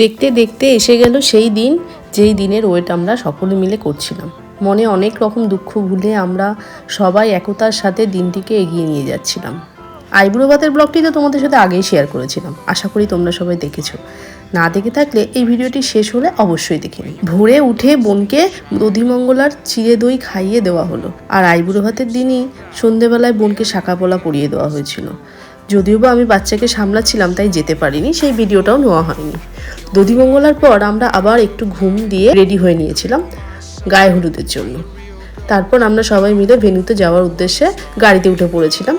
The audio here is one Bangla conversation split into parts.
দেখতে দেখতে এসে গেল সেই দিন, যেই দিনের ওয়েট আমরা সকলে মিলে করছিলাম। মনে অনেক রকম দুঃখ ভুলে আমরা সবাই একতার সাথে দিনটিকে এগিয়ে নিয়ে যাচ্ছিলাম। আইবুড়ো ভাতের ব্লগটি তো তোমাদের সাথে আগেই শেয়ার করেছিলাম। আশা করি তোমরা সবাই দেখেছ। না দেখে থাকলে এই ভিডিওটি শেষ হলে অবশ্যই দেখে নিই ভোরে উঠে বোনকে দধিমঙ্গলার চিড়ে দই খাইয়ে দেওয়া হলো। আর আইবুড়ো ভাতের দিনই সন্ধেবেলায় বোনকে শাঁকা পোলা পরিয়ে দেওয়া হয়েছিল। যদিও বা আমি বাচ্চাকে সামলাচ্ছিলাম, তাই যেতে পারিনি। সেই ভিডিওটাও নেওয়া হয়নি। দধিমঙ্গলার পর আমরা আবার একটু ঘুম দিয়ে রেডি হয়ে নিয়েছিলাম গায়ে হলুদের জন্য। তারপর আমরা সবাই মিলে ভেন্যুতে যাওয়ার উদ্দেশ্যে গাড়িতে উঠে পড়েছিলাম।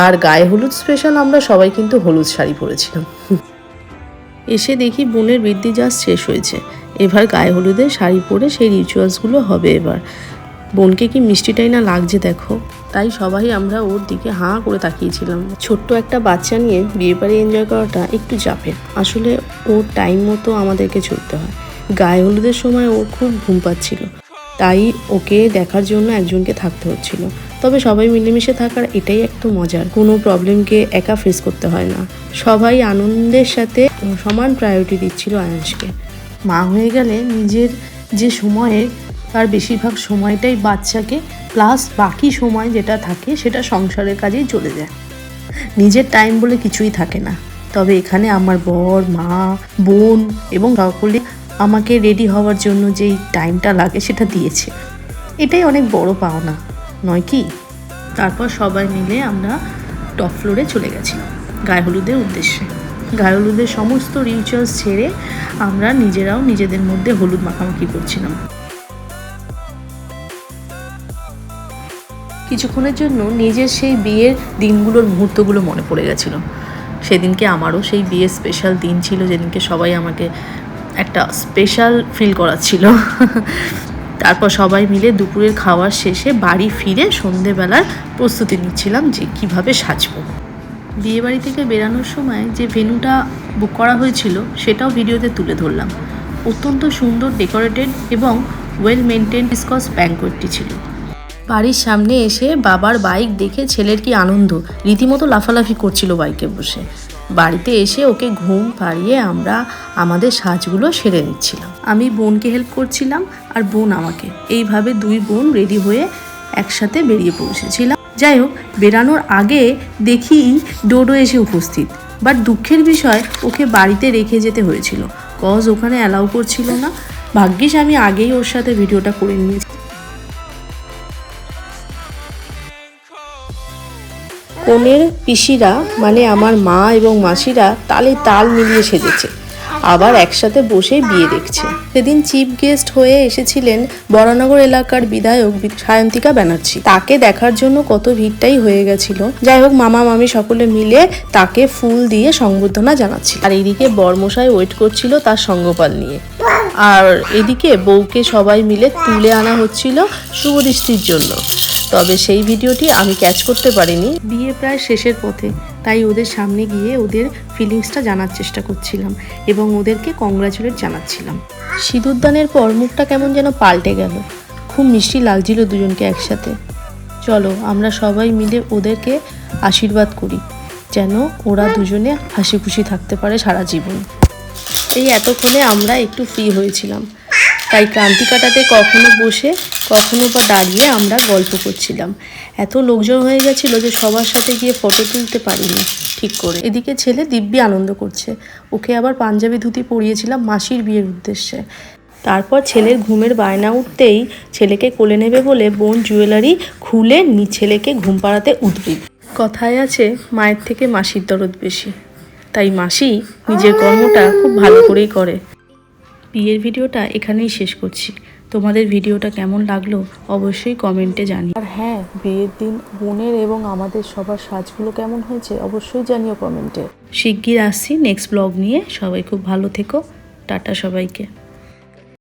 আর গায়ে হলুদ স্পেশাল আমরা সবাই কিন্তু হলুদ শাড়ি পরেছিলাম। এসে দেখি বোনের বৃদ্ধি জাস্ট শেষ হয়েছে। এবার গায়ে হলুদের শাড়ি পরে সেই রিচুয়ালসগুলো হবে এবার। বোনকে কি মিষ্টিটাই না লাগছে দেখো। তাই সবাই আমরা ওর দিকে হাঁ করে তাকিয়েছিলাম। ছোট্ট একটা বাচ্চা নিয়ে বিয়ে বাড়ি এনজয় করাটা একটু চাপের। আসলে ওর টাইম মতো আমাদেরকে ছুটতে হয়। গায়ে হলুদের সময় ও খুব ঘুম পাচ্ছিল। তাই ওকে দেখার জন্য একজনকে থাকতে হচ্ছিল। তবে সবাই মিলেমিশে থাকার এটাই একটু মজার। কোনো প্রবলেমকে একা ফেস করতে হয় না। সবাই আনন্দের সাথে সমান প্রায়োরিটি দিচ্ছিল আয়াংশকে মা হয়ে গেলে নিজের যে সময়ে তার বেশিরভাগ সময়টাই বাচ্চাকে প্লাস বাকি সময় যেটা থাকে সেটা সংসারের কাজেই চলে যায়। নিজের টাইম বলে কিছুই থাকে না। তবে এখানে আমার বর, মা, বোন এবং সকলে আমাকে রেডি হওয়ার জন্য যেই টাইমটা লাগে সেটা দিয়েছে। এটাই অনেক বড় পাওনা, নয় কি? তারপর সবাই মিলে আমরা টপ ফ্লোরে চলে গেছিলাম, গায়ে হলুদের উদ্দেশ্যে। গায়ে হলুদের সমস্ত রিচুয়ালস ছেড়ে আমরা নিজেরাও নিজেদের মধ্যে হলুদ মাখামাখি করছিলাম। কিছুক্ষণের জন্য নিজের সেই বিয়ের দিনগুলোর মুহূর্তগুলো মনে পড়ে গেছিল। সেদিনকে আমারও সেই বিয়ের স্পেশাল দিন ছিল, যেদিনকে সবাই আমাকে একটা স্পেশাল ফিল করাচ্ছিল। তারপর সবাই মিলে দুপুরের খাওয়ার শেষে বাড়ি ফিরে সন্ধেবেলার প্রস্তুতি নিচ্ছিলাম যে কীভাবে সাজবো। বিয়ে বাড়ি থেকে বেরানোর সময় যে ভেন্যুটা বুক করা হয়েছিল, সেটাও ভিডিওতে তুলে ধরলাম। অত্যন্ত সুন্দর ডেকোরেটেড এবং ওয়েল মেনটেন ডিসকস ব্যাঙ্কোয়েটটি ছিল। বাড়ির সামনে এসে বাবার বাইক দেখে ছেলের কি আনন্দ? রীতিমতো লাফালাফি করছিল বাইকে বসে। বাড়িতে এসে ওকে ঘুম পাড়িয়ে আমরা আমাদের সাজগুলো সেরে নিচ্ছিলাম। আমি বোনকে হেল্প করছিলাম আর বোন আমাকে। এইভাবে দুই বোন রেডি হয়ে একসাথে বেরিয়ে পৌঁছেছিলাম। যাই হোক, বেরানোর আগে দেখি ডোডো এসে উপস্থিত। বাট দুঃখের বিষয়, ওকে বাড়িতে রেখে যেতে হয়েছিল। কজ ওখানে অ্যালাউ করছিল না। ভাগ্যিস আমি আগেই ওর সাথে ভিডিওটা করে নিয়েছি। কনের পিসিরা মানে আমার মা এবং মাসিরা, তালে তাল মিলিয়ে সেজেছে। আবার একসাথে বসে বিয়ে দেখছে। সেদিন চিফ গেস্ট হয়ে এসেছিলেন বরানগর এলাকার বিধায়ক সায়ন্তিকা ব্যানার্জি। তাকে দেখার জন্য কত ভিড়টাই হয়ে গেছিল। যাই হোক, মামা, মামি সকলে মিলে তাকে ফুল দিয়ে সংবর্ধনা জানাচ্ছিল। আর এদিকে বর্মশাই ওয়েট করছিল তার সঙ্গপাল নিয়ে। আর এদিকে বউকে সবাই মিলে তুলে আনা হচ্ছিল শুভদৃষ্টির জন্য। তবে সেই ভিডিওটি আমি ক্যাচ করতে পারিনি। বিয়ে প্রায় শেষের পথে তাই ওদের সামনে গিয়ে ওদের ফিলিংসটা জানার চেষ্টা করছিলাম এবং ওদেরকে কংগ্রাচুলেট জানাচ্ছিলাম। সিঁদুরদানের পর মুখটা কেমন যেন পাল্টে গেল। খুব মিষ্টি লাগছিল দুজনকে একসাথে। চলো আমরা সবাই মিলে ওদেরকে আশীর্বাদ করি যেন ওরা দুজনে হাসি খুশি থাকতে পারে সারা জীবন। এই এতক্ষণে আমরা একটু ফ্রি হয়েছিলাম। তাই ক্রান্তি কাটাতে কখনো বসে, কখনো বা দাঁড়িয়ে আমরা গল্প করছিলাম। এত লোকজন হয়ে গেছিল যে সবার সাথে গিয়ে ফটো তুলতে পারিনি ঠিক করে। এদিকে ছেলে দিব্যি আনন্দ করছে। ওকে আবার পাঞ্জাবি ধুতি পরিয়েছিলাম মাসির বিয়ের উদ্দেশ্যে। তারপর ছেলের ঘুমের বায়না উঠতেই ছেলেকে কোলে নেবে বলে বোন জুয়েলারি খুলে নি ছেলেকে ঘুম পাড়াতে উদ্ভিদ কথায় আছে, মায়ের থেকে মাসির দরদ বেশি। তাই মাসি নিজের কর্মটা খুব ভালো করেই করে। বিয়ের ভিডিওটা এখানেই শেষ করছি। তোমাদের ভিডিওটা কেমন লাগল অবশ্যই কমেন্টে জানিও। আর হ্যাঁ বিয়ের দিন বোনের এবং আমাদের সবার সাজগুলো কেমন হয়েছে অবশ্যই জানিও কমেন্টে শিগগির আসছি নেক্সট ব্লগ নিয়ে। সবাই খুব ভালো থেকো। টাটা সবাইকে।